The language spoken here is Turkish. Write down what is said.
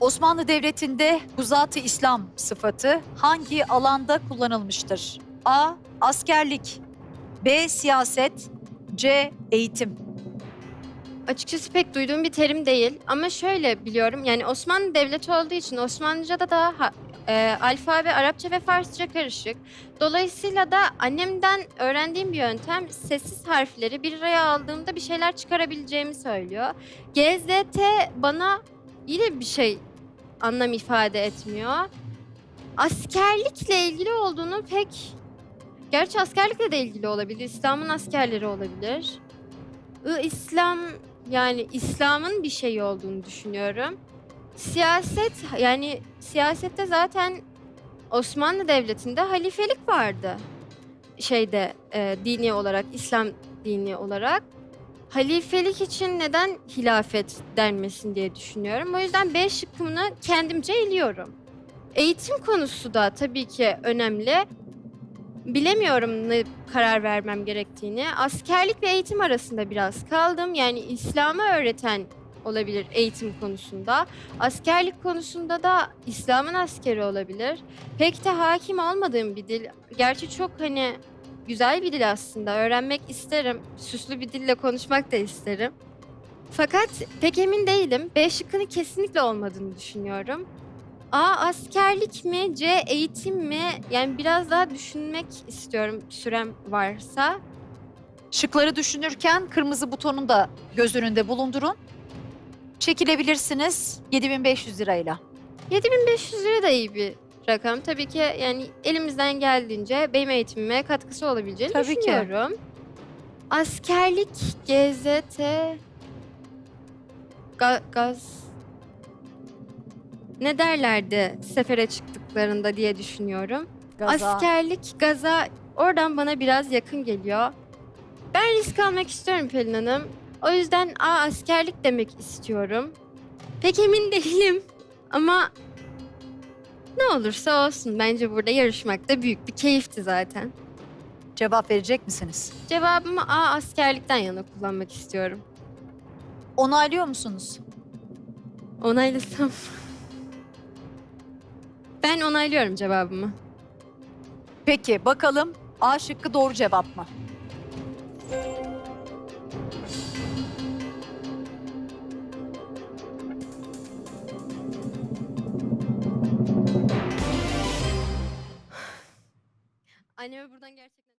Osmanlı Devleti'nde Guzat-ı İslam sıfatı hangi alanda kullanılmıştır? A. Askerlik B. Siyaset C. Eğitim Açıkçası pek duyduğum bir terim değil ama şöyle biliyorum yani Osmanlı Devleti olduğu için Osmanlıca'da da ha- e, alfabe Arapça ve Farsça karışık. Dolayısıyla da annemden öğrendiğim bir yöntem sessiz harfleri bir araya aldığımda bir şeyler çıkarabileceğimi söylüyor. GZT bana yine bir şey anlam ifade etmiyor. Askerlikle ilgili olduğunu pek... Gerçi askerlikle de ilgili olabilir. İslam'ın askerleri olabilir. İslam yani İslam'ın bir şeyi olduğunu düşünüyorum. Siyaset yani siyasette zaten Osmanlı Devleti'nde halifelik vardı. Şeyde e, dini olarak, İslam dini olarak. Halifelik için neden hilafet denmesin diye düşünüyorum. O yüzden B şıkkını kendimce eliyorum. Eğitim konusu da tabii ki önemli. Bilemiyorum ne karar vermem gerektiğini. Askerlik ve eğitim arasında biraz kaldım. Yani İslam'ı öğreten olabilir eğitim konusunda. Askerlik konusunda da İslam'ın askeri olabilir. Pek de hakim olmadığım bir dil. Gerçi çok hani güzel bir dil aslında. Öğrenmek isterim. Süslü bir dille konuşmak da isterim. Fakat pek emin değilim. B şıkkını kesinlikle olmadığını düşünüyorum. A askerlik mi, C eğitim mi? Yani biraz daha düşünmek istiyorum sürem varsa. Şıkları düşünürken kırmızı butonunu da göz önünde bulundurun. Çekilebilirsiniz 7500 lirayla. 7500 lira da iyi bir rakam. Tabii ki yani elimizden geldiğince benim eğitimime katkısı olabileceğini Tabii ki. düşünüyorum. Askerlik, GZT, ga- gaz... Ne derlerdi sefere çıktıklarında diye düşünüyorum. Gaza. Askerlik, gaza oradan bana biraz yakın geliyor. Ben risk almak istiyorum Pelin Hanım. O yüzden A askerlik demek istiyorum. Pek emin değilim ama ne olursa olsun. Bence burada yarışmak da büyük bir keyifti zaten. Cevap verecek misiniz? Cevabımı A askerlikten yana kullanmak istiyorum. Onaylıyor musunuz? Onaylasam. Ben onaylıyorum cevabımı. Peki bakalım A şıkkı doğru cevap mı? Anneme buradan gerçekten